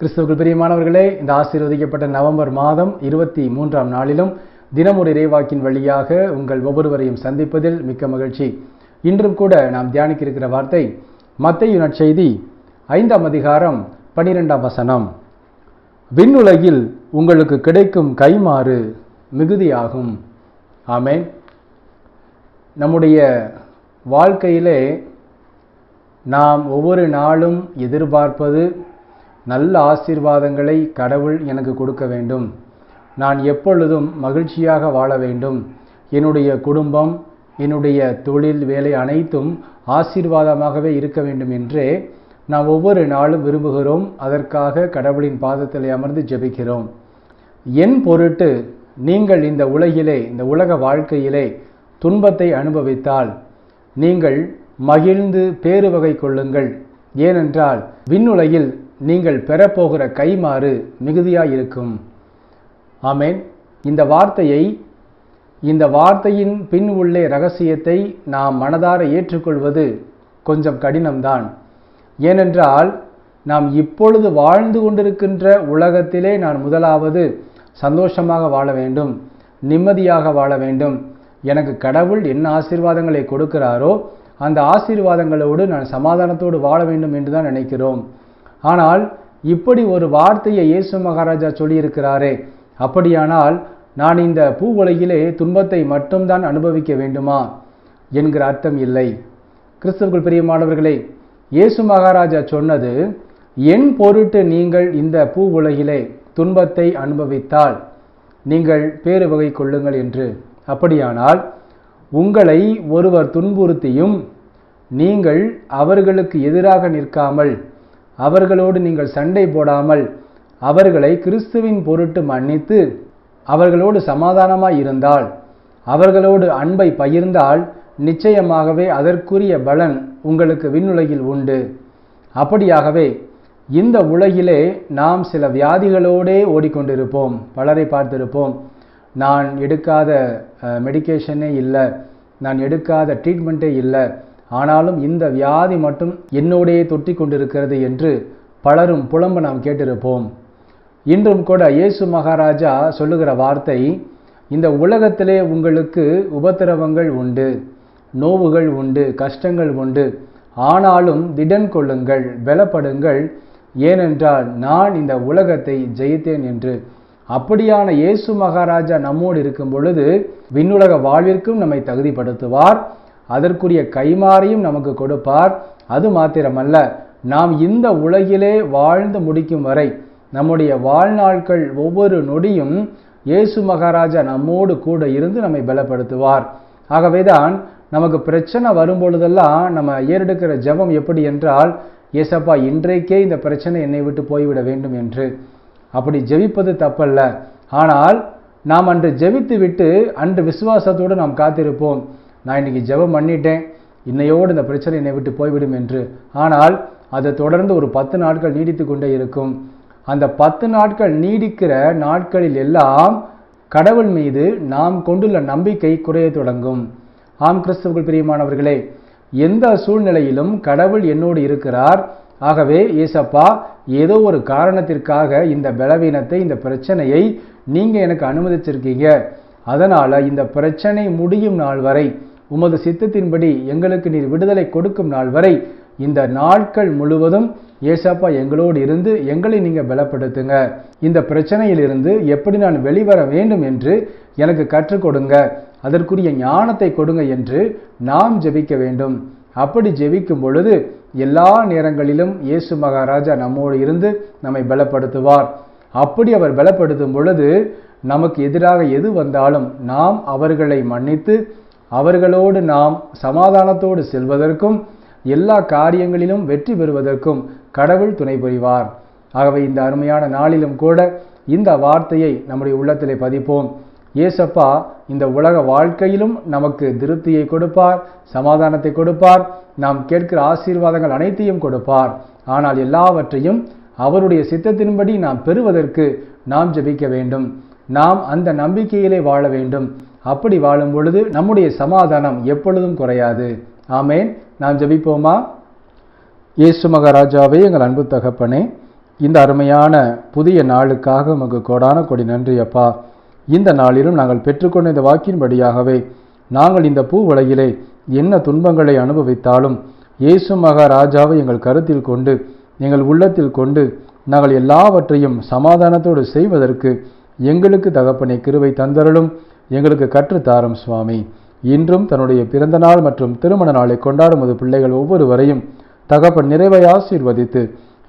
கிறிஸ்துவுக்குள் பிரியமானவர்களே இந்த ஆசீர்வதிக்கப்பட்ட நவம்பர் மாதம் இருபத்தி மூன்றாம் நாளிலும் தினமொரு இறைவாக்கின் வழியாக உங்கள் ஒவ்வொருவரையும் சந்திப்பதில் மிக்க மகிழ்ச்சி. இன்றும் கூட நாம் தியானிக்க இருக்கிற வார்த்தை மத்தையு நற்செய்தி ஐந்தாம் அதிகாரம் பனிரெண்டாம் வசனம். விண்ணுலகில் உங்களுக்கு கிடைக்கும் கைமாறு மிகுதியாகும். ஆமேன். நம்முடைய வாழ்க்கையிலே நாம் ஒவ்வொரு நாளும் எதிர்பார்ப்பது நல்ல ஆசீர்வாதங்களை கடவுள் எனக்கு கொடுக்க வேண்டும். நான் எப்பொழுதும் மகிழ்ச்சியாக வாழ வேண்டும். என்னுடைய குடும்பம் என்னுடைய தொழில் வேலை அனைத்தும் ஆசீர்வாதமாகவே இருக்க வேண்டும் என்றே நாம் ஒவ்வொரு நாளும் விரும்புகிறோம். அதற்காக கடவுளின் பாதத்தில் அமர்ந்து ஜெபிக்கிறோம். என் பொருட்டு நீங்கள் இந்த உலகிலே இந்த உலக வாழ்க்கையிலே துன்பத்தை அனுபவித்தால் நீங்கள் மகிழ்ந்து பேறு வகை கொள்ளுங்கள். ஏனென்றால் விண்ணுலகில் நீங்கள் பெறப்போகிற கைமாறு மிகுதியாயிருக்கும். ஆமேன். இந்த வார்த்தையை இந்த வார்த்தையின் பின் உள்ளே ரகசியத்தை நாம் மனதார ஏற்றுக்கொள்வது கொஞ்சம் கடினம்தான். ஏனென்றால் நாம் இப்பொழுது வாழ்ந்து கொண்டிருக்கின்ற உலகத்திலே நான் முதலாவது சந்தோஷமாக வாழ வேண்டும் நிம்மதியாக வாழ வேண்டும். எனக்கு கடவுள் என்ன ஆசீர்வாதங்களை கொடுக்கிறாரோ அந்த ஆசீர்வாதங்களோடு நான் சமாதானத்தோடு வாழ வேண்டும் என்று தான் நினைக்கிறோம். ஆனால் இப்படி ஒரு வார்த்தையை இயேசு மகாராஜா சொல்லியிருக்கிறாரே. அப்படியானால் நான் இந்த பூ உலகிலே துன்பத்தை மட்டும்தான் அனுபவிக்க வேண்டுமா என்கிற அர்த்தம் இல்லை. கிறிஸ்தவர்கள் பிரியமானவர்களே இயேசு மகாராஜா சொன்னது என் பொருட்டு நீங்கள் இந்த பூ உலகிலே துன்பத்தை அனுபவித்தால் நீங்கள் பேறு வகை கொள்ளுங்கள் என்று. அப்படியானால் உங்களை ஒருவர் துன்புறுத்தியும் நீங்கள் அவர்களுக்கு எதிராக நிற்காமல் அவர்களோடு நீங்கள் சண்டை போடாமல் அவர்களை கிறிஸ்துவின் பொருட்டு மன்னித்து அவர்களோடு சமாதானமாய் இருந்தால் அவர்களோடு அன்பை பகிர்ந்தால் நிச்சயமாகவே அதற்குரிய பலன் உங்களுக்கு விண்ணுலகில் உண்டு. அப்படியாகவே இந்த உலகிலே நாம் சில வியாதிகளோடே ஓடிக்கொண்டிருப்போம். பலரை பார்த்திருப்போம். நான் எடுக்காத மெடிக்கேஷனே இல்லை. நான் எடுக்காத ட்ரீட்மெண்ட்டே இல்லை. ஆனாலும் இந்த வியாதி மட்டும் என்னோடையே தொட்டி கொண்டிருக்கிறது என்று பலரும் புலம்ப நாம் கேட்டிருப்போம். இன்றும் கூட இயேசு மகாராஜா சொல்லுகிற வார்த்தை இந்த உலகத்திலே உங்களுக்கு உபத்திரவங்கள் உண்டு நோவுகள் உண்டு கஷ்டங்கள் உண்டு. ஆனாலும் திடன் கொள்ளுங்கள் பலப்படுங்கள். ஏனென்றால் நான் இந்த உலகத்தை ஜெயித்தேன் என்று. அப்படியான இயேசு மகாராஜா நம்மோடு இருக்கும் பொழுது விண்ணுலக வாழ்விற்கும் நம்மை தகுதிப்படுத்துவார். அதற்குரிய கைமாறையும் நமக்கு கொடுப்பார். அது மாத்திரமல்ல நாம் இந்த உலகிலே வாழ்ந்து முடிக்கும் வரை நம்முடைய வாழ்நாட்கள் ஒவ்வொரு நொடியும் இயேசு மகாராஜா நம்மோடு கூட இருந்து நம்மை பலப்படுத்துவார். ஆகவேதான் நமக்கு பிரச்சனை வரும்பொழுதெல்லாம் நம்ம ஏறெடுக்கிற ஜபம் எப்படி என்றால் ஏசப்பா இன்றைக்கே இந்த பிரச்சனை என்னை விட்டு போய்விட வேண்டும் என்று. அப்படி ஜெபிப்பது தப்பல்ல. ஆனால் நாம் அன்று ஜெபித்து விட்டு அன்று விசுவாசத்தோடு நாம் காத்திருப்போம். நான் இன்னைக்கு ஜெபம் பண்ணிட்டேன். இன்னையோடு இந்த பிரச்சனை என்னை விட்டு போய்விடும் என்று. ஆனால் அதை தொடர்ந்து ஒரு பத்து நாட்கள் நீடித்து கொண்டே இருக்கும். அந்த பத்து நாட்கள் நீடிக்கிற நாட்களில் எல்லாம் கடவுள் மீது நாம் கொண்டுள்ள நம்பிக்கை குறைய தொடங்கும். ஆம் கிறிஸ்துவர்கள் பிரியமானவர்களே எந்த சூழ்நிலையிலும் கடவுள் என்னோடு இருக்கிறார். ஆகவே ஏசப்பா ஏதோ ஒரு காரணத்திற்காக இந்த பலவீனத்தை இந்த பிரச்சனையை நீங்கள் எனக்கு அனுமதிச்சிருக்கீங்க. அதனால் இந்த பிரச்சனை முடியும் நாள் வரை உமது சித்தத்தின்படி எங்களுக்கு நீர் விடுதலை கொடுக்கும் நாள் வரை இந்த நாட்கள் முழுவதும் ஏசப்பா எங்களோடு இருந்து எங்களை நீங்கள் பலப்படுத்துங்க. இந்த பிரச்சனையிலிருந்து எப்படி நான் வெளிவர வேண்டும் என்று எனக்கு கற்றுக் கொடுங்க. அதற்குரிய ஞானத்தை கொடுங்க என்று நாம் ஜெபிக்க வேண்டும். அப்படி ஜெபிக்கும் பொழுது எல்லா நேரங்களிலும் இயேசு மகாராஜா நம்மோடு இருந்து நம்மை பலப்படுத்துவார். அப்படி அவர் பலப்படுத்தும் பொழுது நமக்கு எதிராக எது வந்தாலும் நாம் அவர்களை மன்னித்து அவர்களோடு நாம் சமாதானத்தோடு செல்வதற்கும் எல்லா காரியங்களிலும் வெற்றி பெறுவதற்கும் கடவுள் துணை புரிவார். ஆகவே இந்த அருமையான நாளிலும் கூட இந்த வார்த்தையை நம்முடைய உள்ளத்திலே பதிப்போம். ஏசப்பா இந்த உலக வாழ்க்கையிலும் நமக்கு திருப்தியை கொடுப்பார் சமாதானத்தை கொடுப்பார் நாம் கேட்கிற ஆசீர்வாதங்கள் அனைத்தையும் கொடுப்பார். ஆனால் எல்லாவற்றையும் அவருடைய சித்தத்தின்படி நாம் பெறுவதற்கு நாம் ஜெபிக்க வேண்டும். நாம் அந்த நம்பிக்கையிலே வாழ வேண்டும். அப்படி வாழும் பொழுது நம்முடைய சமாதானம் எப்பொழுதும் குறையாது. ஆமேன். நாம் ஜபிப்போமா? இயேசு மகாராஜாவே எங்கள் அன்பு தகப்பனே இந்த அருமையான புதிய நாளுக்காக உமக்கு கோடான கொடி நன்றி அப்பா. இந்த நாளிலும் நாங்கள் பெற்றுக்கொண்ட இந்த வாக்கின்படியாகவே நாங்கள் இந்த பூ உலகிலே என்ன துன்பங்களை அனுபவித்தாலும் இயேசு மகாராஜாவை எங்கள் கருத்தில் கொண்டு எங்கள் உள்ளத்தில் கொண்டு நாங்கள் எல்லாவற்றையும் சமாதானத்தோடு செய்வதற்கு எங்களுக்கு தகப்பனை கிருவை தந்தருளும். எங்களுக்கு கற்றுத்தாரும் சுவாமி. இன்றும் தன்னுடைய பிறந்த நாள் மற்றும் திருமண நாளை கொண்டாடும் அது பிள்ளைகள் ஒவ்வொருவரையும் தகப்பன் நிறைவை ஆசீர்வதித்து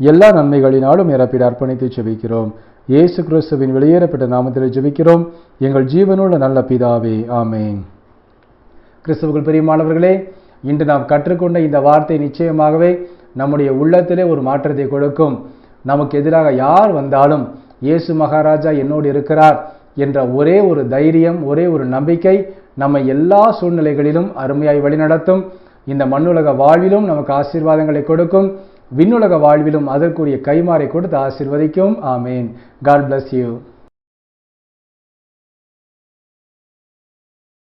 எல்லா நன்மைகளினாலும் இறப்பிட அர்ப்பணித்து ஜெபிக்கிறோம். இயேசு கிறிஸ்துவின் வெளியேறப்பட்ட நாமத்தில் ஜெபிக்கிறோம். எங்கள் ஜீவனுள்ள நல்ல பிதாவே ஆமேன். கிறிஸ்துவுக்குள் பெரியமானவர்களே இன்று நாம் கற்றுக்கொண்ட இந்த வார்த்தை நிச்சயமாகவே நம்முடைய உள்ளத்திலே ஒரு மாற்றத்தை கொடுக்கும். நமக்கு எதிராக யார் வந்தாலும் இயேசு மகாராஜா என்னோடு இருக்கிறார். என்ற ஒரே ஒரு தைரியம் ஒரே ஒரு நம்பிக்கை நம்மை எல்லா சூழ்நிலைகளிலும் அருமையாய் வழிநடத்தும். இந்த மண்ணுலக வாழ்விலும் நமக்கு ஆசீர்வாதங்களை கொடுக்கும். விண்ணுலக வாழ்விலும் அதற்குரிய கைமாறை கொடுத்து ஆசீர்வதிக்கும். ஆமேன். God bless you